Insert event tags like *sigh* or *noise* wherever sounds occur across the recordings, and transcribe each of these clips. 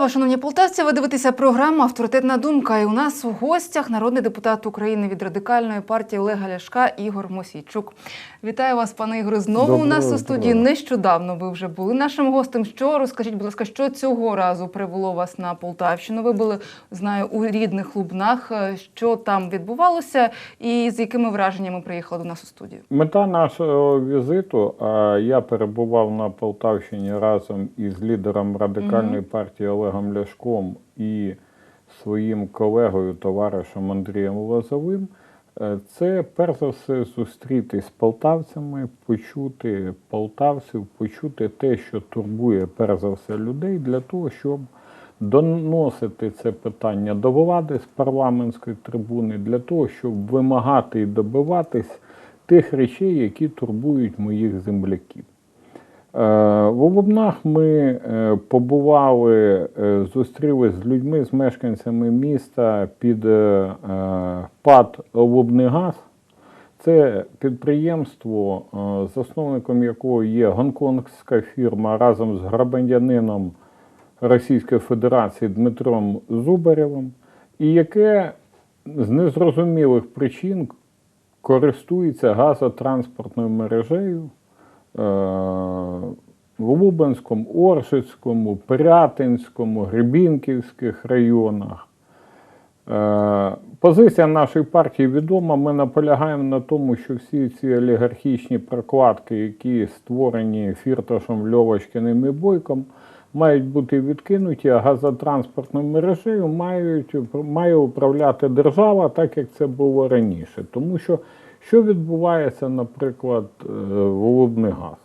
Вас, шановні полтавці. Ви дивитеся програму Авторитетна думка. І у нас у гостях народний депутат України від радикальної партії Олега Ляшка Ігор Мосійчук. Вітаю вас, пане Ігоре. Знову Доброго у нас у студії. Нещодавно ви вже були нашим гостем. Що розкажіть, будь ласка, що цього разу привело вас на Полтавщину? Ви були, знаю, у рідних Лубнах. Що там відбувалося, і з якими враженнями приїхали до нас у студію? Мета нашого візиту. Я перебував на Полтавщині разом із лідером радикальної партії Олегом Ляшком і своїм колегою, товаришем Андрієм Лозовим. Е, Це перш за все зустрітись з полтавцями, почути полтавців, почути те, що турбує перш за все людей, для того, щоб доносити це питання до влади з парламентської трибуни, для того, щоб вимагати і добиватись тих речей, які турбують моїх земляків. Е, В Лубнах ми е, побували, е, зустрілися з людьми, з мешканцями міста під ПАД Лубнигаз. Це підприємство, засновником якого є гонконгська фірма разом з громадянином Російської Федерації Дмитром Зубарєвим, і яке з незрозумілих причин користується газотранспортною мережею е, Лубенському, Оршицькому, Пирятинському, Гребінківських районах. Е, Позиція нашої партії відома. Ми наполягаємо на тому, що всі ці олігархічні прокладки, які створені Фірташем, Льовочкиним і Бойком, мають бути відкинуті, а газотранспортною мережею мають, має управляти держава, так як це було раніше. Тому що що відбувається, наприклад, е, в Лубнигаз?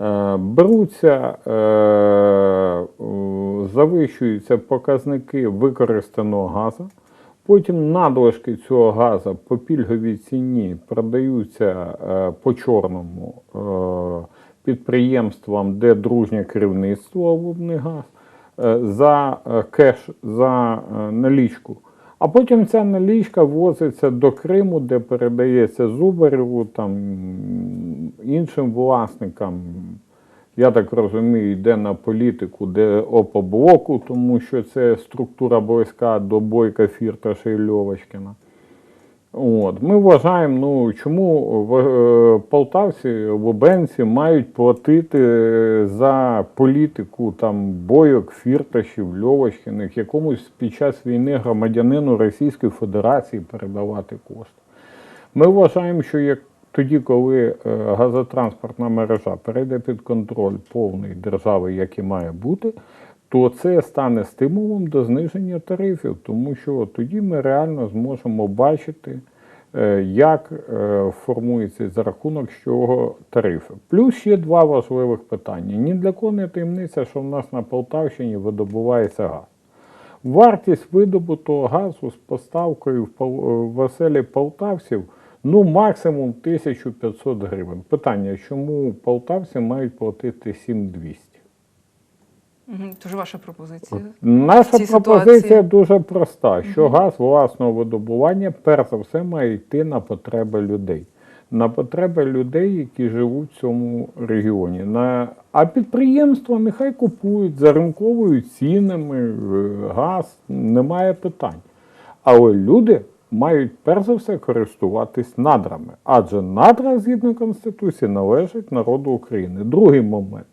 Е, Беруться, е, завищуються показники використаного газу. Потім надлишки цього газу по пільговій ціні продаються по чорному підприємствам, де дружнє керівництво Лубнигаз, е, за кеш, за налічку. А потім ця налічка возиться до Криму, де передається Зубареву, там іншим власникам. Я так розумію, йде на політику, де опоблоку, тому що це структура близька до Бойка Фірташа і Льовочкина. От. Ми вважаємо, ну чому е, полтавці, лубенці мають платити за політику там бойок, фірташів, льовочкиних, якомусь під час війни громадянину Російської Федерації передавати кошти. Ми вважаємо, що як тоді, коли е, газотранспортна мережа перейде під контроль повний держави, як і має бути, то це стане стимулом до зниження тарифів, тому що тоді ми реально зможемо бачити, е, як е, формується за рахунок чого тарифи. Плюс ще два важливих питання. Ні для кого не таємниця, що в нас на Полтавщині видобувається газ. Вартість видобутого газу з поставкою в пол- в оселі полтавців ну максимум 1500 гривень. Питання, чому полтавці мають платити 7200? Тож ваша пропозиція. Наша пропозиція ситуації? дуже проста: що газ власного видобування перш за все має йти на потреби людей. На потреби людей, які живуть в цьому регіоні. На... А підприємства нехай купують за ринковою цінами е, газ, немає питань. Але люди мають перш за все користуватись надрами, адже надра, згідно Конституції, належать народу України. Другий момент.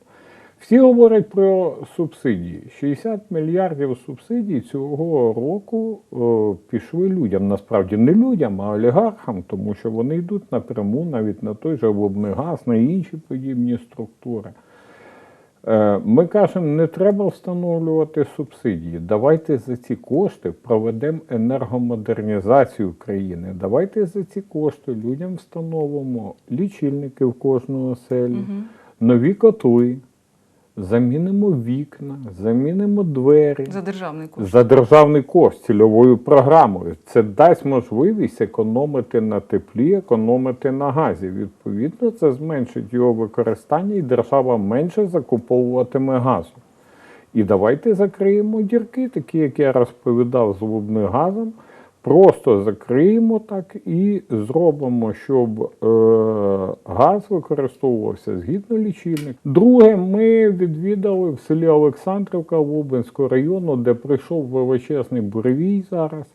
Всі говорять про субсидії. 60 мільярдів субсидій цього року е, пішли людям. Насправді не людям, а олігархам, тому що вони йдуть напряму навіть на той же Лубний на інші подібні структури. Е, Ми кажемо, не треба встановлювати субсидії. Давайте за ці кошти проведемо енергомодернізацію країни. Давайте за ці кошти людям встановимо лічильники в кожну оселю, нові котли, замінимо вікна, замінимо двері. За державний кошт. За державний кошт цільовою програмою. Це дасть можливість економити на теплі, економити на газі. Відповідно, це зменшить його використання, і держава менше закуповуватиме газу. І давайте закриємо дірки, такі, як я розповідав з лубним газом. Просто закриємо так і зробимо, щоб е, газ використовувався згідно лічильник. Друге, ми відвідали в селі Олександрівка Лубенського району, де прийшов величезний буревій зараз.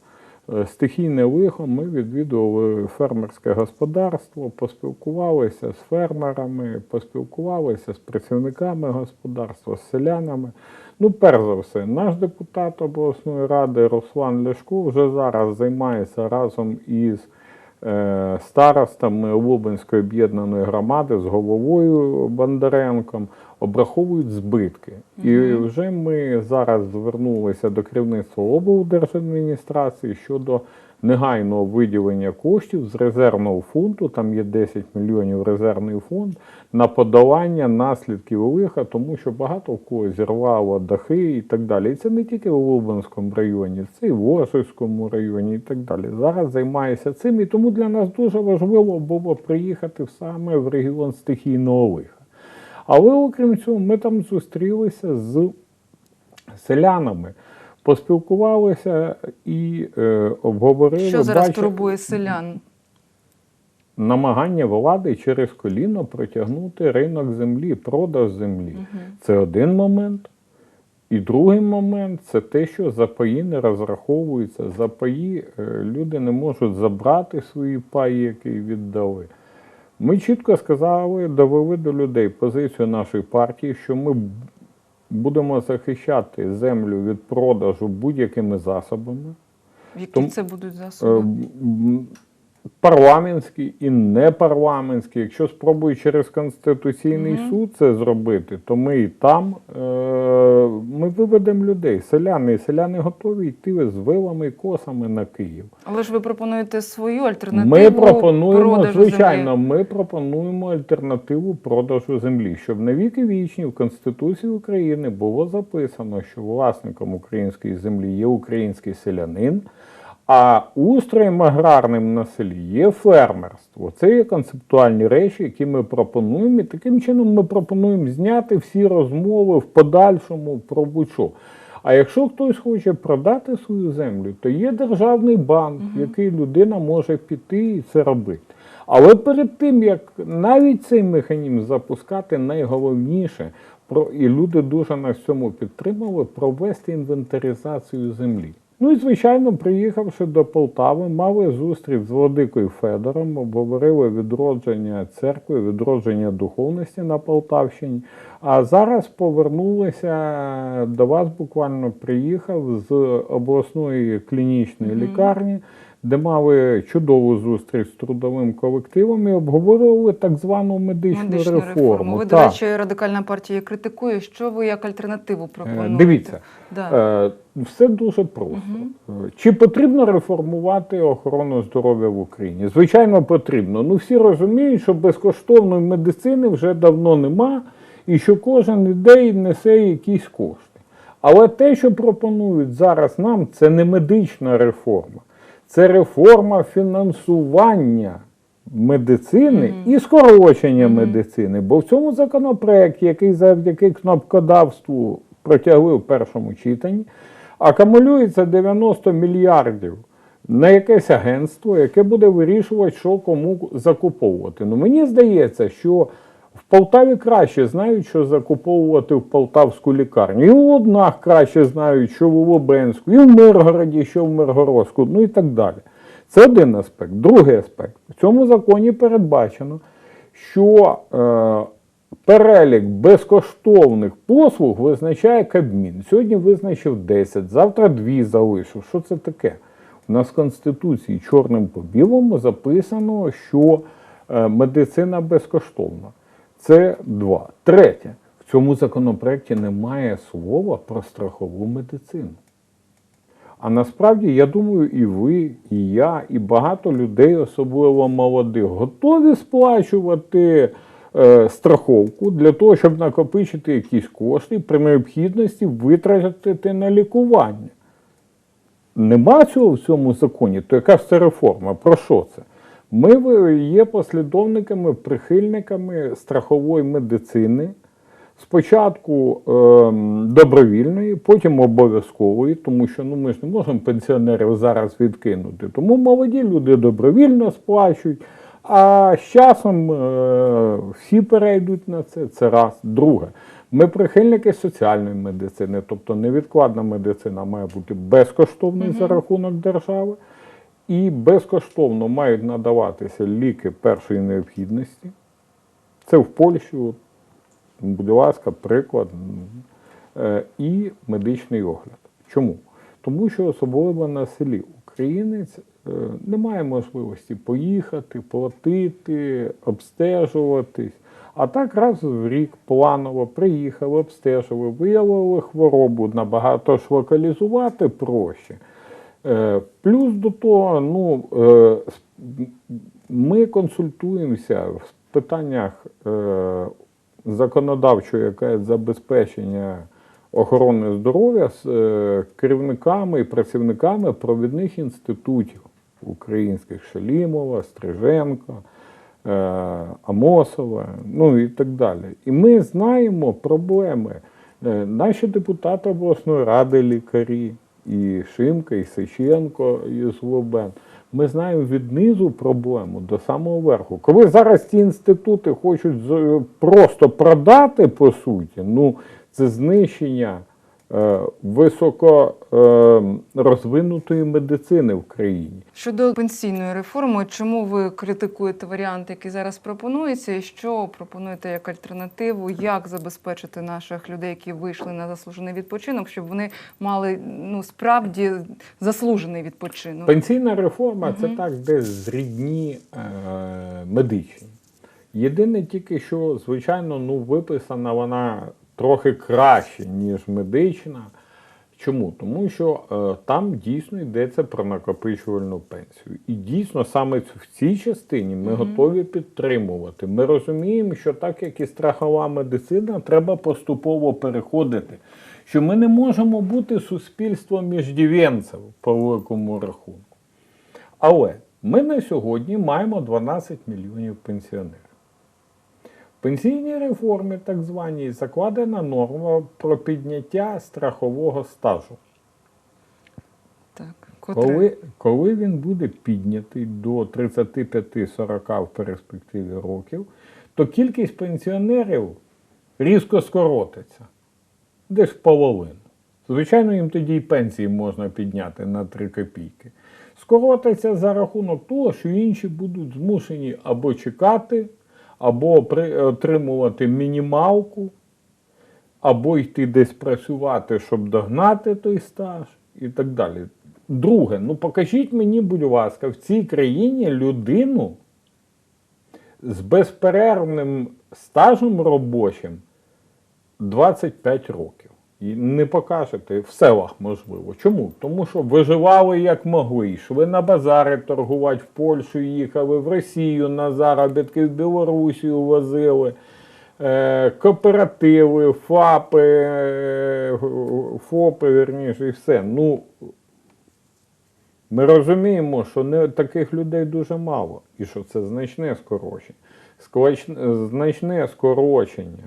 е, Стихійне лихо, ми відвідували фермерське господарство, поспілкувалися з фермерами, поспілкувалися з працівниками господарства, з селянами. Ну, перш за все, наш депутат обласної ради Руслан Ляшко вже зараз займається разом із е, старостами Лубенської об'єднаної громади з головою Бондаренком, обраховують збитки. І вже ми зараз звернулися до керівництва облдержадміністрації щодо негайного виділення коштів з резервного фонду, там є 10 мільйонів резервний фонд, на подолання наслідків лиха, тому що багато в кого зірвало дахи і так далі. І це не тільки в Лубенському районі, це і в Ложівському районі і так далі. Зараз займається цим, і тому для нас дуже важливо було приїхати саме в регіон стихійного лиха. Але окрім цього, ми там зустрілися з селянами, поспілкувалися і е, обговорили Що зараз бачите, турбує селян? намагання влади через коліно протягнути ринок землі, продаж землі. Це один момент. І другий момент це те, що за паї не розраховуються. За паї е, люди не можуть забрати свої паї, які віддали. Ми чітко сказали, довели до людей позицію нашої партії, що ми будемо захищати землю від продажу будь-якими засобами. Які Тому- це будуть Е, засоби? Парламентські і непарламентські. Якщо спробують через Конституційний суд це зробити, то ми і там е, ми виведемо людей. Селяни, і селяни готові йти з вилами і косами на Київ. Але ж ви пропонуєте свою альтернативу Ми пропонуємо, продажу звичайно, землі. ми пропонуємо альтернативу продажу землі, щоб на віки вічні в Конституції України було записано, що власником української землі є український селянин, а устроєм аграрним на селі є фермерство. Це є концептуальні речі, які ми пропонуємо. І таким чином ми пропонуємо зняти всі розмови в подальшому про будь-що. А якщо хтось хоче продати свою землю, то є державний банк, в який людина може піти і це робити. Але перед тим, як навіть цей механізм запускати, найголовніше, про, і люди дуже нас в цьому підтримали, провести інвентаризацію землі. Ну і звичайно, приїхавши до Полтави, мали зустріч з Владикою Федором, обговорили відродження церкви, відродження духовності на Полтавщині. А зараз повернулися до вас. Буквально приїхав з обласної клінічної лікарні, де мали чудову зустріч з трудовим колективом і обговорювали так звану медичну, Медичну реформу. реформу. Ви, до речі, радикальна партія критикує. Що ви як альтернативу Е, пропонуєте? Дивіться, Да. Е, Все дуже просто. Е, Чи потрібно реформувати охорону здоров'я в Україні? Звичайно, потрібно. Ну всі розуміють, що безкоштовної медицини вже давно нема, і що кожен іде і несе якісь кошти. Але те, що пропонують зараз нам, це не медична реформа, це реформа фінансування медицини і скорочення медицини. Бо в цьому законопроекті, який завдяки кнопкодавству протягли в першому читанні, акумулюється 90 мільярдів на якесь агентство, яке буде вирішувати, що кому закуповувати. Ну мені здається, що в Полтаві краще знають, що закуповувати в Полтавську лікарню. І в Лубнах краще знають, що в Лубенську, і в Миргороді, що в Миргородську, ну і так далі. Це один аспект. Другий аспект. В цьому законі передбачено, що е, перелік безкоштовних послуг визначає Кабмін. Сьогодні визначив 10, завтра 2 залишив. Що це таке? У нас в Конституції чорним по білому записано, що е, медицина безкоштовна. Це два. Третє, в цьому законопроекті немає слова про страхову медицину. А насправді, я думаю, і ви, і я, і багато людей, особливо молодих, готові сплачувати е, страховку для того, щоб накопичити якісь кошти при необхідності витратити на лікування. Нема цього в цьому законі, то яка ж це реформа? Про що це? Ми є послідовниками, прихильниками страхової медицини. Спочатку ем, добровільної, потім обов'язкової, тому що ну, ми ж не можемо пенсіонерів зараз відкинути. Тому молоді люди добровільно сплачують, а з часом е, всі перейдуть на це. Це раз. Друге, ми прихильники соціальної медицини, тобто невідкладна медицина має бути безкоштовною за рахунок держави. І безкоштовно мають надаватися ліки першої необхідності. Це в Польщі, будь ласка, приклад. Е, І медичний огляд. Чому? Тому що особливо на селі українець е, не має можливості поїхати, платити, обстежуватись. А так раз в рік планово приїхали, обстежили, виявили хворобу, набагато ж локалізувати проще. Е, Плюс до того, ну, е, ми консультуємося в питаннях е, законодавчого якогось забезпечення охорони здоров'я з керівниками і працівниками провідних інститутів українських Шалімова, Стриженко, е, Амосова, ну і так далі. І ми знаємо проблеми. Наші депутати обласної ради лікарі, і Шимка, і Сиченко і Злобен. Ми знаємо від низу проблему до самого верху. Коли зараз ці інститути хочуть просто продати, по суті, ну це знищення е, високо е, медицини в країні. Щодо пенсійної реформи, чому ви критикуєте варіант, який зараз пропонується, і що пропонуєте як альтернативу, як забезпечити наших людей, які вийшли на заслужений відпочинок, щоб вони мали ну справді заслужений відпочинок? Пенсійна реформа це так, десь зрідні е, медичні. Єдине тільки, що, звичайно, ну, виписана вона трохи краще, ніж медична. Чому? Тому що е, там дійсно йдеться про накопичувальну пенсію. І дійсно саме в цій частині ми Мгм. готові підтримувати. Ми розуміємо, що так як і страхова медицина, треба поступово переходити. Що ми не можемо бути суспільством міждівенців по великому рахунку. Але ми на сьогодні маємо 12 мільйонів пенсіонерів. Пенсійній реформі, так званій, закладена норма про підняття страхового стажу. Так, котре? Коли, коли він буде піднятий до 35-40 в перспективі років, то кількість пенсіонерів різко скоротиться. Десь в половину. Звичайно, їм тоді і пенсії можна підняти на 3 копійки. Скоротиться за рахунок того, що інші будуть змушені або чекати, або при, отримувати мінімалку, або йти десь працювати, щоб догнати той стаж і так далі. Друге, ну покажіть мені, будь ласка, в цій країні людину з безперервним стажем робочим 25 років. І не покажете в селах можливо. Чому? Тому що виживали як могли, йшли на базари торгувати в Польщу, їхали в Росію на заробітки, в Білорусію возили. Е, кооперативи, ФАПи, е, ФОПи, верніше, і все. Ну, ми розуміємо, що не, таких людей дуже мало, і що це значне скорочення. Скороч- Значне скорочення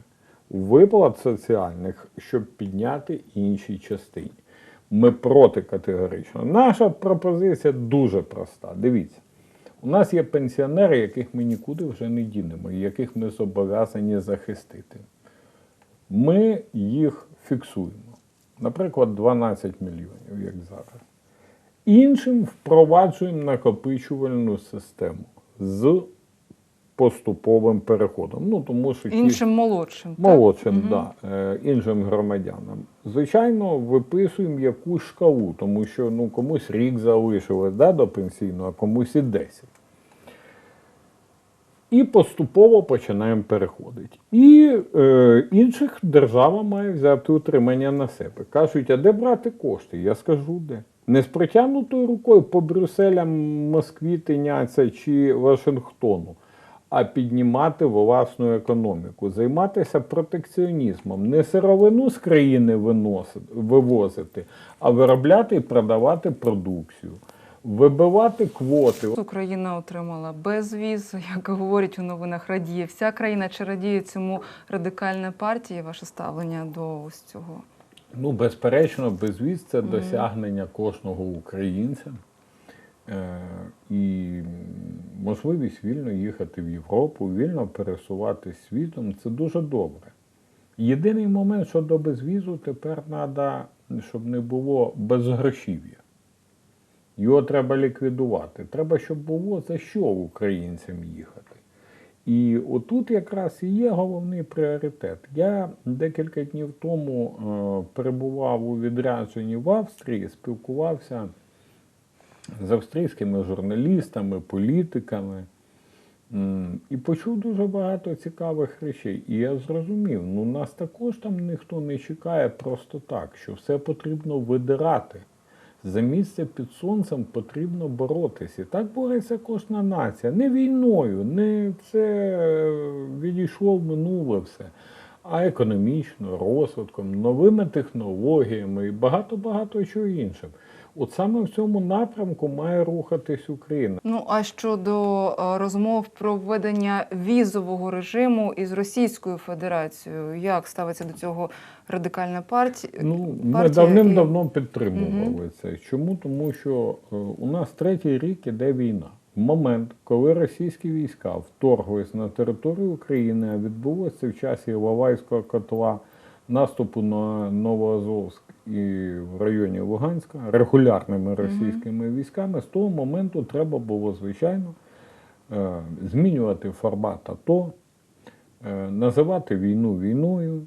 виплат соціальних, щоб підняти іншій частині. Ми проти категорично. Наша пропозиція дуже проста. Дивіться, у нас є пенсіонери, яких ми нікуди вже не дінемо, і яких ми зобов'язані захистити. Ми їх фіксуємо. Наприклад, 12 мільйонів, як зараз. Іншим впроваджуємо накопичувальну систему з поступовим переходом. Ну, тому що ті- іншим молодшим. так? да, е, іншим громадянам. Звичайно, виписуємо якусь шкалу, тому що ну, комусь рік залишилось да, до пенсійного, а комусь і 10. І поступово починаємо переходити. І е, інших держава має взяти утримання на себе. Кажуть, а де брати кошти? Я скажу де. Не з протягнутою рукою по Брюсселям, Москві тиняться чи Вашингтону, а піднімати власну економіку, займатися протекціонізмом, не сировину з країни виносити, вивозити, а виробляти і продавати продукцію. вибивати квоти. Україна отримала безвіз, як говорять у новинах, радіє вся країна. Чи радіє цьому радикальна партія? Ваше ставлення до ось цього? Ну, безперечно, безвіз це Мгм. досягнення кожного українця. Е, і можливість вільно їхати в Європу, вільно пересуватись світом це дуже добре. Єдиний момент щодо безвізу тепер треба, щоб не було безгрошів'я. Його треба ліквідувати. Треба, щоб було за що українцям їхати. І отут якраз і є головний пріоритет. Я декілька днів тому е, перебував у відрядженні в Австрії, спілкувався з австрійськими журналістами, політиками. І почув дуже багато цікавих речей. І я зрозумів, ну нас також там ніхто не чекає просто так, що все потрібно видирати. За місце під сонцем потрібно боротися. І так бореться кожна нація. Не війною, не це е, відійшло в минуле все, а економічно, розвитком, новими технологіями і багато-багато чого іншим. От саме в цьому напрямку має рухатись Україна. Ну а щодо е, розмов про введення візового режиму із Російською Федерацією, як ставиться до цього радикальна партія? Ну, ми партія давним-давно підтримували це. Чому? Тому що е, у нас третій рік іде війна. В момент, коли російські війська вторглись на територію України, а відбулося в часі Іловайського котла, наступу на Новоазовськ і в районі Луганська регулярними російськими військами, з того моменту треба було, звичайно, е, змінювати формат АТО, е, називати війну війною,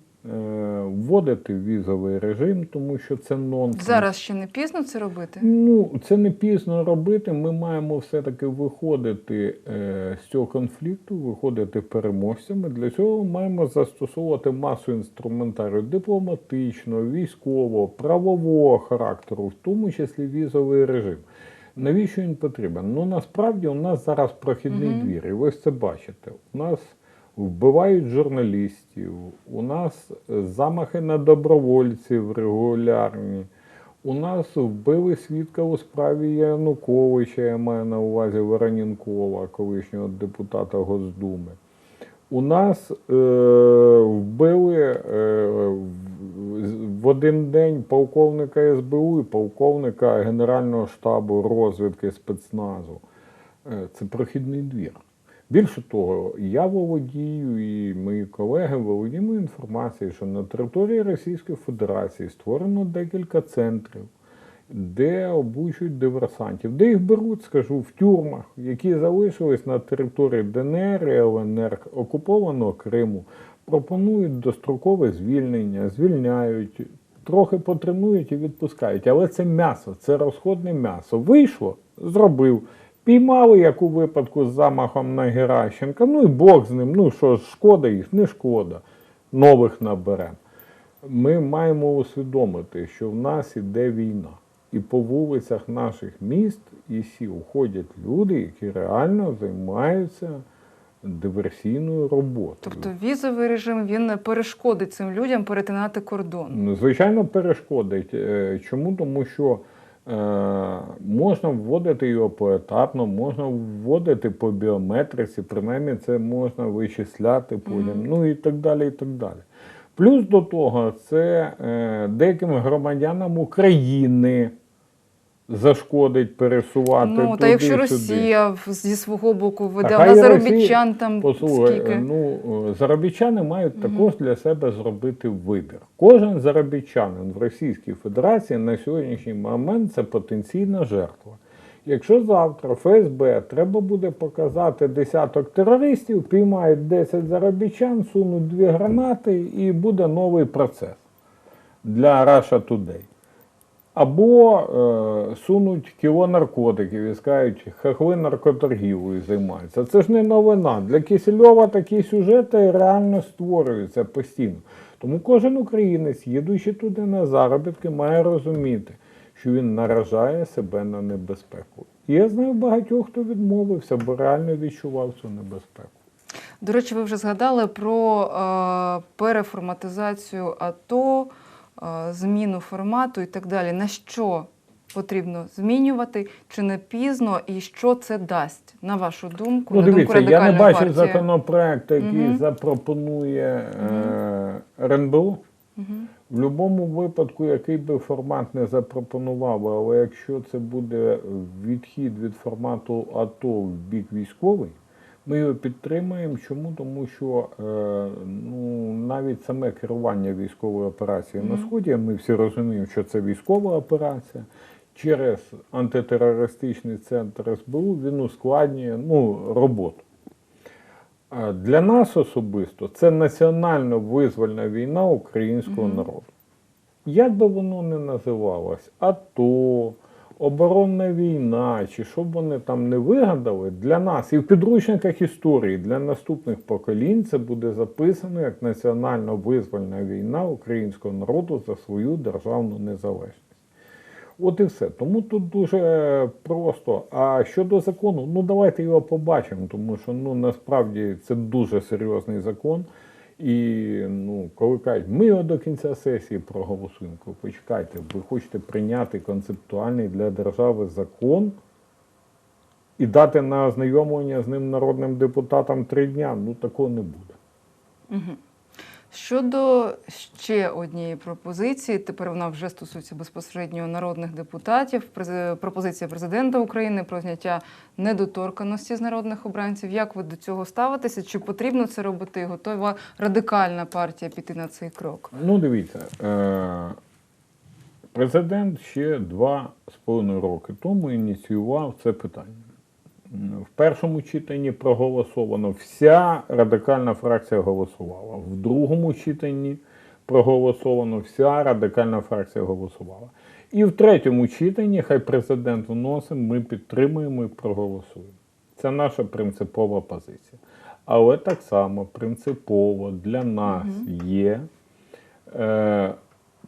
вводити візовий режим, тому що це нонсенс. Зараз ще не пізно це робити? Ну, це не пізно робити. Ми маємо все-таки виходити е, з цього конфлікту, виходити переможцями. Для цього маємо застосовувати масу інструментарію дипломатичного, військового, правового характеру, в тому числі візовий режим. Навіщо він потрібен? Ну насправді у нас зараз прохідний Мгм. двір, і ви це бачите. У нас вбивають журналістів, у нас замахи на добровольців регулярні. У нас вбили свідка у справі Януковича, я маю на увазі Воронінкова, колишнього депутата Госдуми. У нас е, вбили е, в- в один день полковника СБУ і полковника Генерального штабу розвідки спецназу. Е, це прохідний двір. Більше того, я володію і мої колеги володіємо інформацією, що на території Російської Федерації створено декілька центрів, де обучують диверсантів, де їх беруть, скажу, в тюрмах, які залишились на території ДНР і ЛНР, окупованого Криму, пропонують дострокове звільнення, звільняють, трохи потренують і відпускають. Але це м'ясо, це розходне м'ясо. Вийшло, зробив. Піймали, як у випадку з замахом на Геращенка. Ну і Бог з ним. Ну що ж, шкода їх, не шкода. Нових наберемо. Ми маємо усвідомити, що в нас іде війна. І по вулицях наших міст і сіл ходять люди, які реально займаються диверсійною роботою. Тобто візовий режим він перешкодить цим людям перетинати кордон. Ну, Звичайно, перешкодить. Е, Чому? Тому що можна вводити його поетапно, можна вводити по біометриці, принаймні це можна вичисляти потім, Мгм. ну і так далі. і так далі. Плюс до того, це е, деяким громадянам України зашкодить пересувати. Ну, та якщо сюди. Росія зі свого боку веде, хай а на заробітчан там Послухай, скільки? ну е, заробітчани мають Мгм. також для себе зробити вибір. Кожен заробітчанин в Російській Федерації на сьогоднішній момент це потенційна жертва. Якщо завтра ФСБ треба буде показати десяток терористів, піймають 10 заробітчан, сунуть дві гранати і буде новий процес для Russia Today. Або е, сунуть кіло наркотиків і скажуть, хахли наркоторгівлею займаються. Це ж не новина. Для Кисельова такі сюжети реально створюються постійно. Тому кожен українець, їдучи туди на заробітки, має розуміти, що він наражає себе на небезпеку. І я знаю багатьох, хто відмовився, бо реально відчував цю небезпеку. До речі, ви вже згадали про е, переформатизацію АТО, зміну формату і так далі. На що потрібно змінювати, чи не пізно, і що це дасть, на вашу думку? Ну, на думку я не партії? законопроект, який Мгм. запропонує е, РНБО. Мгм. В будь-якому випадку, який би формат не запропонував, але якщо це буде відхід від формату АТО в бік військовий, ми його підтримаємо. Чому? Тому що е, ну, навіть саме керування військової операції на Сході, ми всі розуміємо, що це військова операція. Через антитерористичний центр СБУ він ускладнює ну, роботу. А Для нас особисто це національно визвольна війна українського Мгм. народу. Як би воно не називалось, АТО, оборонна війна, чи що б вони там не вигадали, для нас і в підручниках історії для наступних поколінь це буде записано як національно визвольна війна українського народу за свою державну незалежність. От і все. Тому тут дуже просто. А щодо закону, ну давайте його побачимо, тому що ну насправді це дуже серйозний закон. І ну, коли кажуть, ми до кінця сесії проголосуємо, почекайте, ви хочете прийняти концептуальний для держави закон і дати на ознайомлення з ним народним депутатам три дня, ну такого не буде. Мгм. Щодо ще однієї пропозиції, тепер вона вже стосується безпосередньо народних депутатів. Пропозиція президента України про зняття недоторканості з народних обранців. Як ви до цього ставитеся? Чи потрібно це робити? Готова радикальна партія піти на цей крок? Ну, дивіться, е- президент ще два з половиною роки тому ініціював це питання. В першому читанні проголосовано, вся радикальна фракція голосувала. В другому читанні проголосовано, вся радикальна фракція голосувала. І в третьому читанні, хай президент вносить, ми підтримуємо і проголосуємо. Це наша принципова позиція. Але так само принципово для нас є е,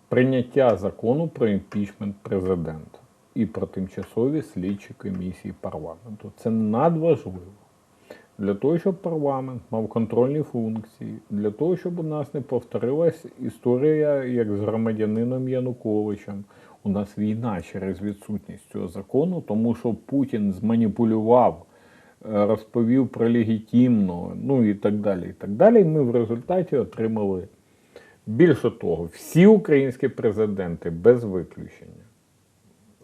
прийняття закону про імпічмент президента і про тимчасові слідчі комісії парламенту. Це надважливо. Для того, щоб парламент мав контрольні функції, для того, щоб у нас не повторилась історія, як з громадянином Януковичем. У нас війна через відсутність цього закону, тому що Путін зманіпулював, е, розповів про легітимно, ну і так далі. І так далі. І ми в результаті отримали більше того, всі українські президенти без виключення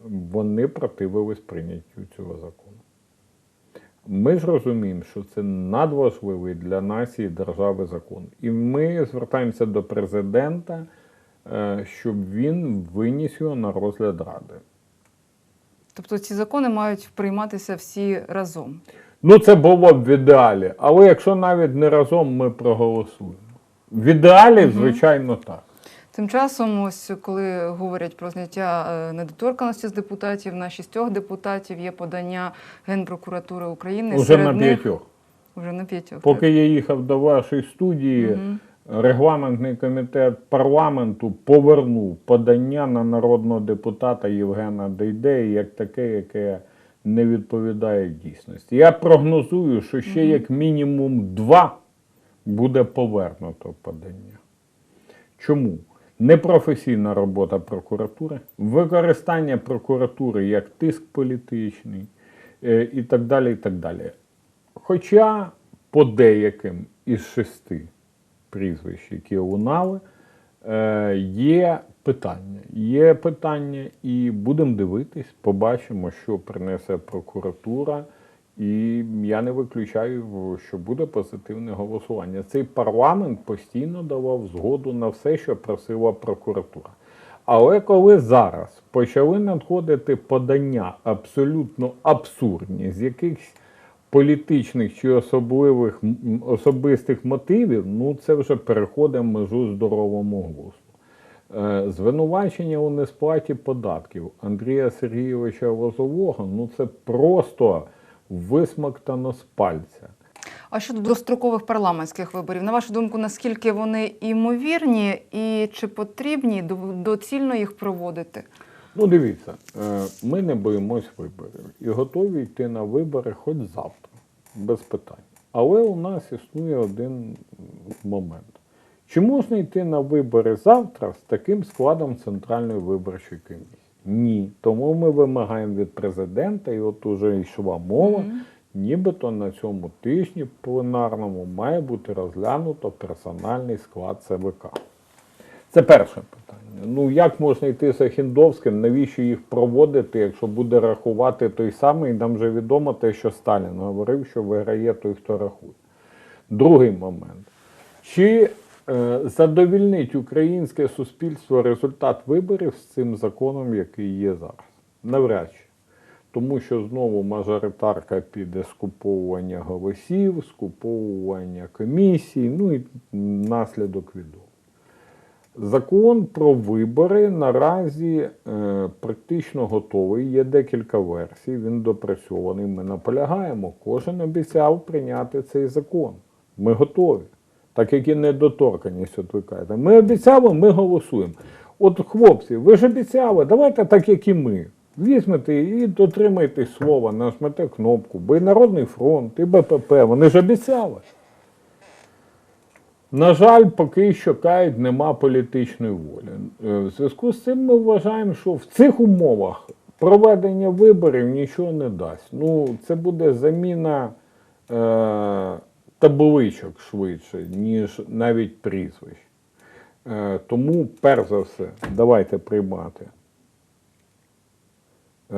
вони противились прийняттю цього закону. Ми ж розуміємо, що це надважливий для нації держави закон. І ми звертаємося до президента, е, щоб він виніс його на розгляд Ради. Тобто ці закони мають прийматися всі разом. Ну, це було б в ідеалі, але якщо навіть не разом ми проголосуємо. В ідеалі, звичайно, так. Тим часом, ось коли говорять про зняття е, недоторканості з депутатів, на шістьох депутатів є подання Генпрокуратури України. Уже на Серед них- п'ятьох. Вже на п'ятьох. Поки я їхав до вашої студії, Мгм. регламентний комітет парламенту повернув подання на народного депутата Євгена Дейдея як таке, яке не відповідає дійсності. Я прогнозую, що ще як мінімум два буде повернуто подання. Чому? Непрофесійна робота прокуратури, використання прокуратури як тиск політичний е, і так далі. і так далі. Хоча по деяким із шести прізвищ, які лунали, е, є питання. Є питання, і будемо дивитись, побачимо, що принесе прокуратура. І я не виключаю, що буде позитивне голосування. Цей парламент постійно давав згоду на все, що просила прокуратура. Але коли зараз почали надходити подання абсолютно абсурдні, з якихось політичних чи особливих особистих мотивів, ну це вже переходить межу здоровому глузду. Е, Звинувачення у несплаті податків Андрія Сергійовича Лозового, ну це просто висмоктано з пальця. А щодо дострокових парламентських виборів, на вашу думку, наскільки вони імовірні і чи потрібні доцільно їх проводити? Ну, дивіться, е, ми не боїмось виборів і готові йти на вибори хоч завтра, без питань. Але у нас існує один момент. Чи можна йти на вибори завтра з таким складом Центральної виборчої комісії? Ні. Тому ми вимагаємо від президента, і от уже йшла мова, нібито на цьому тижні пленарному має бути розглянуто персональний склад ЦВК. Це перше питання. Ну як можна йти з Ахіндовським, навіщо їх проводити, якщо буде рахувати той самий, нам вже відомо те, що Сталін говорив, що виграє той, хто рахує. Другий момент. Чи задовільнить українське суспільство результат виборів з цим законом, який є зараз? Навряд чи. Тому що знову мажоритарка піде скуповування голосів, скуповування комісій, ну і наслідок відомо. Закон про вибори наразі е, практично готовий. Є декілька версій. Він допрацьований. Ми наполягаємо. Кожен обіцяв прийняти цей закон. Ми готові. Так як і недоторканність, от кажете. Ми обіцяли, ми голосуємо. От, хлопці, ви ж обіцяли, давайте так, як і ми. Візьмете і дотримайтесь слова, нажмете кнопку, бо і Народний фронт, і БПП, вони ж обіцяли. На жаль, поки що кажуть, нема політичної волі. Е, В зв'язку з цим ми вважаємо, що в цих умовах проведення виборів нічого не дасть. Ну, це буде заміна е, табличок швидше, ніж навіть прізвищ. Е, тому, перш за все, давайте приймати е,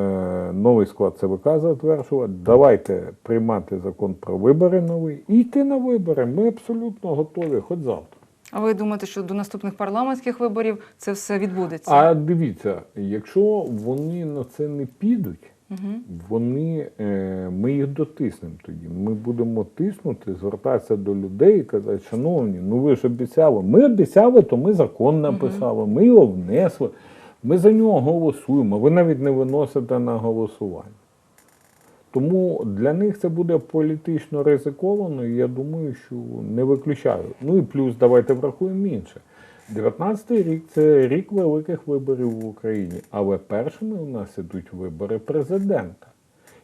новий склад ЦВК затверджувати, давайте приймати закон про вибори новий і йти на вибори. Ми абсолютно готові, хоч завтра. А ви думаєте, що до наступних парламентських виборів це все відбудеться? А дивіться, якщо вони на це не підуть, вони, е, ми їх дотиснемо тоді. Ми будемо тиснути, звертатися до людей і казати, шановні, ну ви ж обіцяли. Ми обіцяли, то ми закон написали, ми його внесли, ми за нього голосуємо. Ви навіть не виносите на голосування. Тому для них це буде політично ризиковано, і я думаю, що не виключаю. Ну і плюс давайте врахуємо інше. 19-й рік це рік великих виборів в Україні, але першими у нас ідуть вибори президента.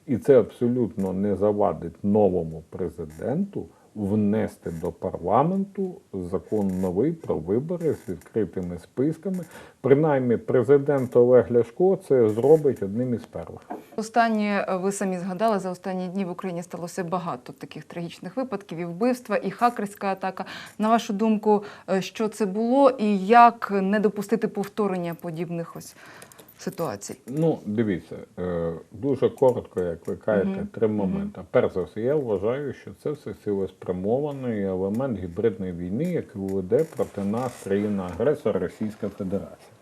І це абсолютно не завадить новому президенту внести до парламенту закон новий про вибори з відкритими списками. Принаймні, президент Олег Ляшко це зробить одним із перших. Останні е, ви самі згадали, за останні дні в Україні сталося багато таких трагічних випадків, і вбивства, і хакерська атака. На вашу думку, е, що це було, і як не допустити повторення подібних ось ситуацій? Ну, дивіться, е, дуже коротко, як ви кажете, три моменти. Перш за все, я вважаю, що це все цілеспрямований елемент гібридної війни, який веде проти нас країна-агресор Російська Федерація.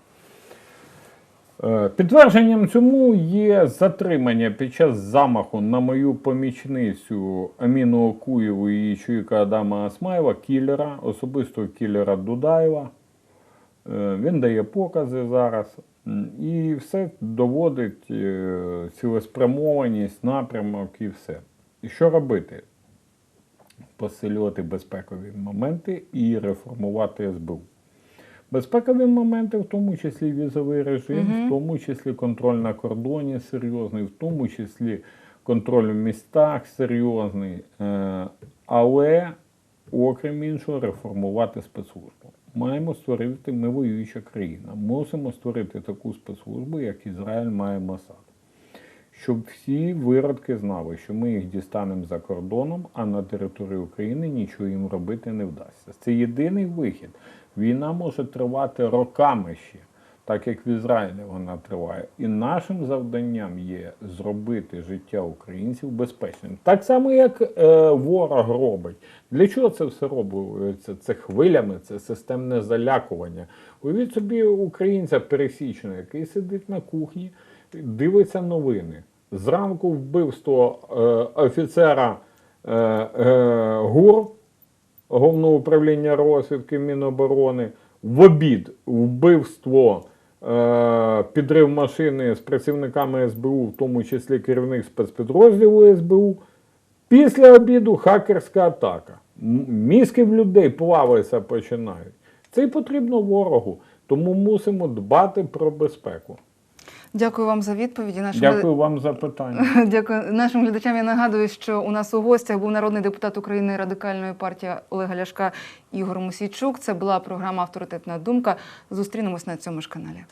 Е, Підтвердженням цьому є затримання під час замаху на мою помічницю Аміну Окуєву і її чоловіка Адама Асмаєва, кілера, особистого кілера Дудаєва. Е, Він дає покази зараз. І все доводить е, цілеспрямованість, напрямок і все. І що робити? Посилювати безпекові моменти і реформувати СБУ. Безпекові моменти, в тому числі візовий режим, в тому числі контроль на кордоні серйозний, в тому числі контроль в містах серйозний. Е, Але, окрім іншого, реформувати спецслужбу. Маємо створити ми воююча країна. Мусимо створити таку спецслужбу, як Ізраїль має Масад. Щоб всі виродки знали, що ми їх дістанемо за кордоном, а на території України нічого їм робити не вдасться. Це єдиний вихід. Війна може тривати роками ще, так як в Ізраїлі вона триває. І нашим завданням є зробити життя українців безпечним. Так само, як е, ворог робить. Для чого це все робиться? Це хвилями, це системне залякування. Уявіть собі українця пересічного, який сидить на кухні, дивиться новини. Зранку вбивство е, офіцера е, е, ГУР, Головного управління розвідки Міноборони, в обід вбивство, підрив машини з працівниками СБУ, в тому числі керівник спецпідрозділу СБУ. Після обіду хакерська атака. Мізки в людей плаватися починають. Це й потрібно ворогу. Тому мусимо дбати про безпеку. Дякую вам за відповіді. Нашим Дякую вам за питання. *laughs* Дякую нашим глядачам. Я нагадую, що у нас у гостях був народний депутат України радикальної партії Олега Ляшка Ігор Мусійчук. Це була програма Авторитетна думка. Зустрінемось на цьому ж каналі.